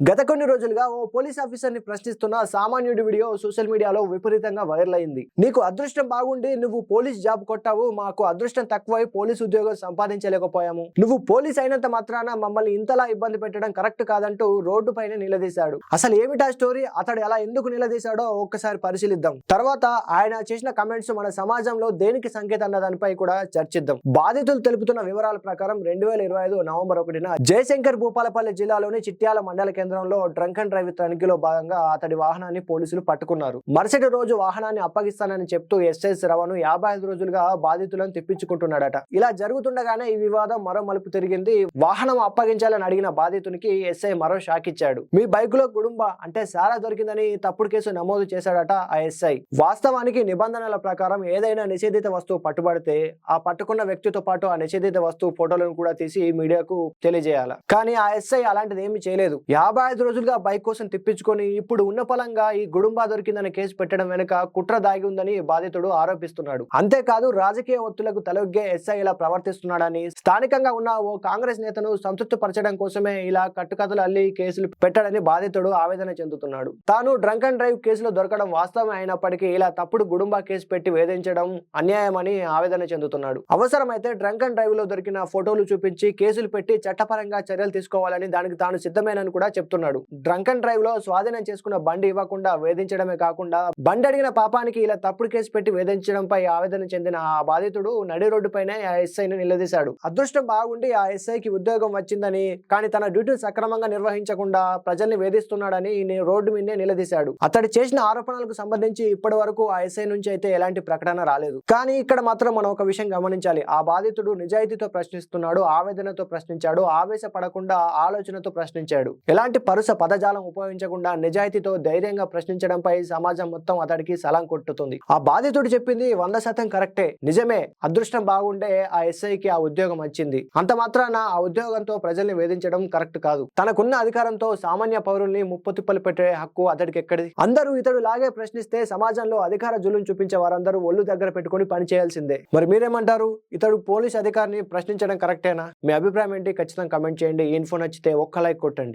గత కొన్ని రోజులుగా ఓ పోలీస్ ఆఫీసర్ని ప్రశ్నిస్తున్న సామాన్యుడి వీడియో సోషల్ మీడియాలో విపరీతంగా వైరల్ అయింది. నీకు అదృష్టం బాగుండి నువ్వు పోలీస్ జాబ్ కొట్టావు మాకు అదృష్టం తక్కువై పోలీస్ ఉద్యోగం సంపాదించలేకపోయాము. నువ్వు పోలీస్ అయినంత మాత్రాన మమ్మల్ని ఇంతలా ఇబ్బంది పెట్టడం కరెక్ట్ కాదంటూ రోడ్డు పైన నిలదీశాడు. అసలు ఏమిటా స్టోరీ? అతడు ఎలా ఎందుకు నిలదీశాడో ఒక్కసారి పరిశీలిద్దాం. తర్వాత ఆయన చేసిన కమెంట్స్ మన సమాజంలో దేనికి సంకేతం అన్న దానిపై కూడా చర్చిద్దాం. బాధితులు తెలుపుతున్న వివరాల ప్రకారం రెండు వేల ఇరవై ఐదు నవంబర్ ఒకటిన జయశంకర్ భూపాలపల్లి జిల్లాలోని చిట్యాల మండల కేంద్రంలో డ్రంక్ అండ్ డ్రైవ్ తనిఖీలో భాగంగా అతడి వాహనాన్ని పోలీసులు పట్టుకున్నారు. మరుసటి రోజు వాహనాన్ని అప్పగిస్తానని చెప్తూ ఎస్ఎస్ రవను యాభై ఐదు రోజులుగా బాధితులను తెప్పించుకుంటున్నాడట. ఇలా జరుగుతుండగానే ఈ వివాదం మరో మలుపు తిరిగింది. వాహనం అప్పగించాలని అడిగిన బాధితునికి ఎస్ఐ మరో షాక్ ఇచ్చాడు. మీ బైక్లో గుడుంబ అంటే సారా దొరికిందని తప్పుడు కేసు నమోదు చేశాడట ఆ ఎస్ఐ. వాస్తవానికి నిబంధనల ప్రకారం ఏదైనా నిషేధిత వస్తువు పట్టుబడితే ఆ పట్టుకున్న వ్యక్తితో పాటు ఆ నిషేధిత వస్తువు ఫోటోలను కూడా తీసి మీడియాకు తెలియజేయాలి. కానీ ఆ ఎస్ఐ అలాంటిది ఏమీ చేయలేదు. యాభై ఐదు రోజులుగా బైక్ కోసం తిప్పించుకొని ఇప్పుడు ఉన్న పలంగా ఈ గుడుంబా దొరికిందని కేసు పెట్టడం వెనుక కుట్ర దాగి ఉందని బాధితుడు ఆరోపిస్తున్నాడు. అంతేకాదు రాజకీయ ఒత్తులకు తలొగ్గే ఎస్ఐ ఇలా ప్రవర్తిస్తున్నాడని స్థానికంగా ఉన్న ఓ కాంగ్రెస్ నేతను సంతృప్తి పరచడం కోసమే ఇలా కట్టుకథలు అల్లి కేసులు పెట్టాడని బాధితుడు ఆవేదన చెందుతున్నాడు. తాను డ్రంక్ అండ్ డ్రైవ్ కేసులో దొరకడం వాస్తవమే అయినప్పటికీ ఇలా తప్పుడు గుడుంబా కేసు పెట్టి వేధించడం అన్యాయమని ఆవేదన చెందుతున్నాడు. అవసరమైతే డ్రంక్ అండ్ డ్రైవ్లో దొరికిన ఫోటోలు చూపించి కేసులు పెట్టి చట్టపరంగా చర్యలు తీసుకోవాలని దానికి తాను సిద్ధమేనని కూడా చెప్తున్నాడు. డ్రంక్ అండ్ డ్రైవ్లో స్వాధీనం చేసుకున్న బండి ఇవ్వకుండా వేధించడమే కాకుండా బండి అడిగిన పాపానికి ఇలా తప్పుడు కేసు పెట్టి వేధించడంపై ఆవేదన చెందిన ఆ బాధితుడు నడి రోడ్డుపైనే ఆ ఎస్ఐని నిలదీశాడు. అదృష్టం బాగుండి ఆ ఎస్ఐకి ఉద్యోగం వచ్చిందని కానీ తన డ్యూటీ సక్రమంగా నిర్వహించకుండా ప్రజల్ని వేధిస్తున్నాడని రోడ్డు మీదే నిలదీశాడు. అతడు చేసిన ఆరోపణలకు సంబంధించి ఇప్పటి వరకు ఆ ఎస్ఐ నుంచి అయితే ఎలాంటి ప్రకటన రాలేదు. కానీ ఇక్కడ మాత్రం మనం ఒక విషయం గమనించాలి. ఆ బాధితుడు నిజాయితీతో ప్రశ్నిస్తున్నాడు ఆవేదనతో ప్రశ్నించాడు ఆవేశపడకుండా ఆలోచనతో ప్రశ్నించాడు. ఎలాంటి పరుస పదజాలం ఉపయోగించకుండా నిజాయితీతో ధైర్యంగా ప్రశ్నించడంపై సమాజం మొత్తం అతడికి సలాం కొట్టుతుంది. ఆ బాధితుడు చెప్పింది వంద శాతం కరెక్టే. నిజమే అదృష్టం బాగుండే ఆ ఎస్ఐకి ఆ ఉద్యోగం వచ్చింది. అంత మాత్రాన ఆ ఉద్యోగంతో ప్రజల్ని వేధించడం కరెక్ట్ కాదు. తనకున్న అధికారంతో సామాన్య పౌరుల్ని ముప్పుతిప్పలు పెట్టే హక్కు అతడికి ఎక్కడిది? అందరూ ఇతడు లాగే ప్రశ్నిస్తే సమాజంలో అధికార జులుం చూపించే వారందరూ ఒళ్ళు దగ్గర పెట్టుకొని పని చేయాల్సిందే. మరి మీరేమంటారు? ఇతడు పోలీస్ అధికారిని ప్రశ్నించడం కరెక్టేనా? మీ అభిప్రాయం ఏంటి? ఖచ్చితంగా కమెంట్ చేయండి. ఈ ఇన్ఫో నచ్చితే ఒక్క లైక్ కొట్టండి.